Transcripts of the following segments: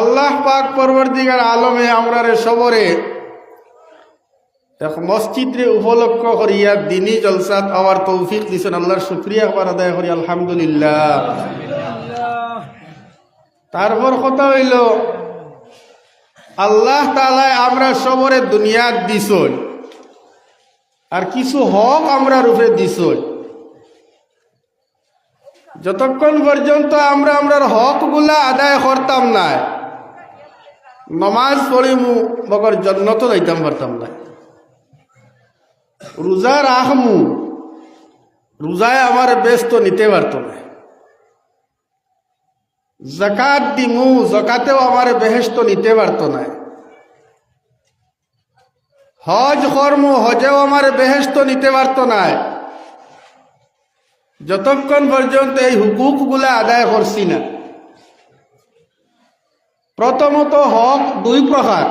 আল্লাহ পাক পরবর্তীকার আলমে আমরারে সবরে এক মসজিদে উপলক্ষ করিয়া দিনী জলসাত আমার তৌফিক দিছেন। আল্লাহর শুক্রিয়া একবার আদায় করি, আলহামদুলিল্লাহ। তারপর কথা হইল, আল্লাহ তালায় আমরা সবরে দুনিয়াত দিছই আর কিছু হক আমরা রূপে দিছই যতক্ষণ পর্যন্ত আমরা আমরার হকগুলা আদায় করতাম না নমাজ পড়িমু মগর জন্নত যাইতাম পারতাম না রোজা রাখমু, রোজায় আমার ব্যস্ত নিতে পারত না। জাকাত দিমু, জকাতেও আমার বেহেস্ত নিতে পারত না। হজ কর্ম, হজেও আমার বেহেস্ত নিতে পারত না। যতক্ষণ পর্যন্ত এই হুকুক হুকুকগুলা আদায় করছি না। প্রথমত হক দুই প্রকার।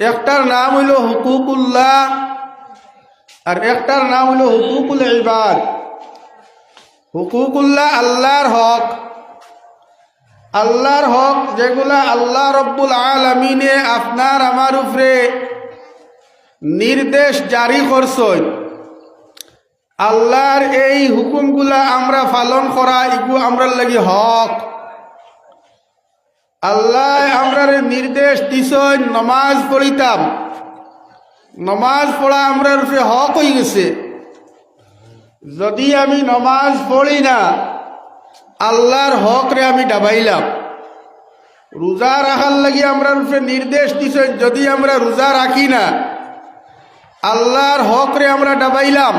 একটার নাম হইল হুকুকুল্লাহ, আর একটার নাম হইল হুকুকুল ইবাদ। হুকুকুল্লাহ আল্লাহর হক। আল্লাহর হক যেগুলা আল্লাহ রব্বুল আলমিনে আপনার আমার উপরে নির্দেশ জারি করছেন। আল্লাহর এই হুকুমগুলা আমরা পালন করা এগু আমরা লাগি হক। আল্লাহ আমরা নির্দেশ দিছেন নমাজ পড়িতাম। নমাজ পড়া আমরা রূপে হক হয়ে গেছে। যদি আমি নমাজ পড়ি না, আল্লাহর হক রে আমি ডাবাইলাম। রোজা রাখার লাগি আমরা রূপে নির্দেশ দিছেন যদি আমরা রোজা রাখি না, আল্লাহর হক রে আমরা ডাবাইলাম।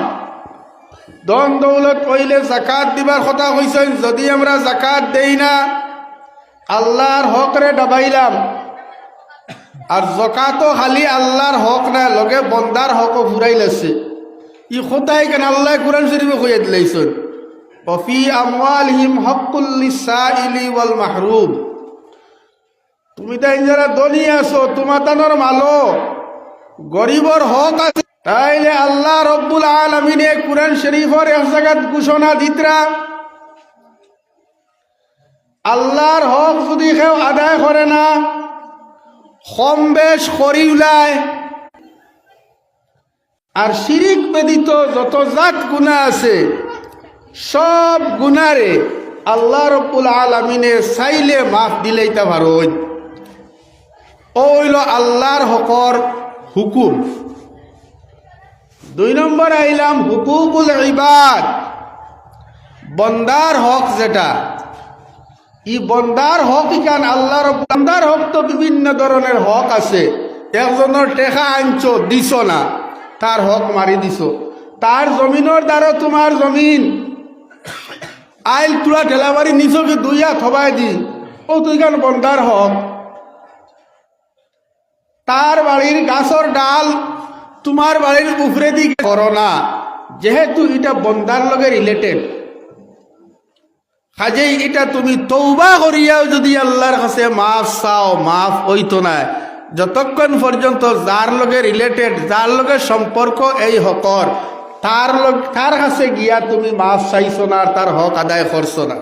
দন দৌলত কইলে জাকাত দিবার কথা কইছেন যদি আমরা জাকাত দেই না আল্লাহর হকরে ডাবাইলাম। আর জকাতো খালি আল্লাহর হক না লগে বন্দার হকও ফুরাই লেছে। ই খোদাই কেন আল্লাহ কোরআন শরীফে কইয়া দিলাইছেন অফি আমওয়াল হিম হকুল্লিসাইলি ওয়াল মাহরুম। তুমি তাই যারা দনি আছো, তোমার তানোর মালো গরিবর হক আছে। তাইলে আল্লাহ রব্বুল আলমিনে কুরআন শরীফর এক জায়গাত ঘোষণা দিতরা। আল্লাহর হক যদি কেউ আদায় করে না কম বেশ করি উলায়। আর শিরিক বেদিত যত জাত গুণা আছে, সব গুণারে আল্লাহ রব্বুল আলমিনে চাইলে মাফ দিলেইতা ভারত ওইল আল্লাহর হকর হুকুম। দুই নম্বর আইলাম হুকুকুল ইবাদ, বন্দার হক যেটা ই বন্দার হক ইকান আল্লাহর বন্দার হক তো বিভিন্ন ধরনের হক আছে। একজনের টেকা আনছ, দিছ না। তার হক মারি দিছ। তার জমিনের দ্বারা তোমার জমিন। আইল তুলা ঠেলাবাড়ি নিজকে দুইয়া থবাই দি। ও তুই কেন বন্দার হক। তার বাড়ির গাছর ডাল তোমার বাড়ির উপরে দিকে করো না। যেহেতু এটা বন্দার লগে রিলেটেড কাজেই এটা তুমি তৌবা করিয়াও যদি আল্লাহর কাছে মাফ চাও, মাফ হইতো না। যতক্ষণ পর্যন্ত যার লগে রিলেটেড যার লগে সম্পর্ক এই হকর তার লগ, তার কাছে গিয়া তুমি মাফ চাইছো না, তার হক আদায় করছ না।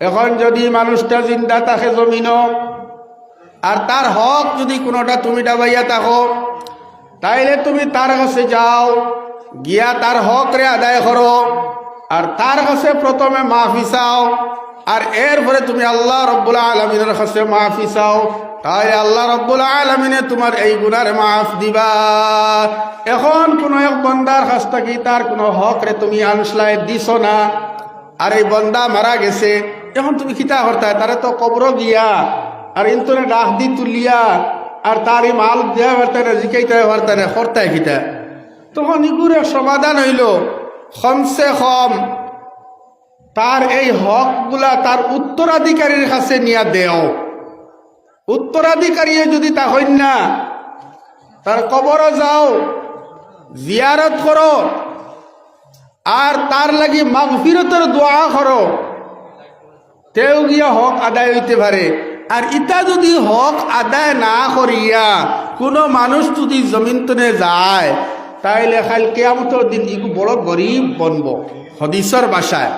এখন যদি মানুষটা জিন্দা থাকে জমিন, আর তার হক যদি কোনোটা তুমি ডাবাইয়া থাকো, তাইলে তুমি তার কাছে যাও, গিয়া তার হক রে আদায় করো আর তার কাছে প্রথমে মাফি চাও, আর এরপরে তুমি আল্লাহ রব্বুল আলমিনের কাছে মাফি চাও। তাই আল্লাহ রব্বুল আলমিনে তোমার এই গুণারে মাফ দিবা। এখন কোনো এক বন্দার কাছ থেকে তার কোনো হক রে তুমি আনসলাই দিছ না। আর এই বন্দা মারা গেছে। এখন তুমি খিতা করতে তারে তো কবর গিয়া, আর ইন্তনে ডাক দি তুলিয়া, আর তার এই মাল দেওয়া পারতে না, জিকাইতে পারতে না করতে খিতা। তখন ইগুরে সমাধান হইল। কমসে কম তার এই হকগুলা তার উত্তরাধিকারীর কাছে নিয়া দেও। উত্তরাধিকারী যদি তা হইন না, তার কবর যাও, জিয়ারত করো, আর তার লাগি মাগফিরতের দোয়া করো, তেও গিয়া হক আদায় হইতে পারে। আর ইটা যদি হক আদায় না করিয়া কোনো মানুষ যদি জমিন তনে যায় তাইলে খাল কেয়ামতর দিন ইগু বড় গরিব বনব। হদিসর বাসায়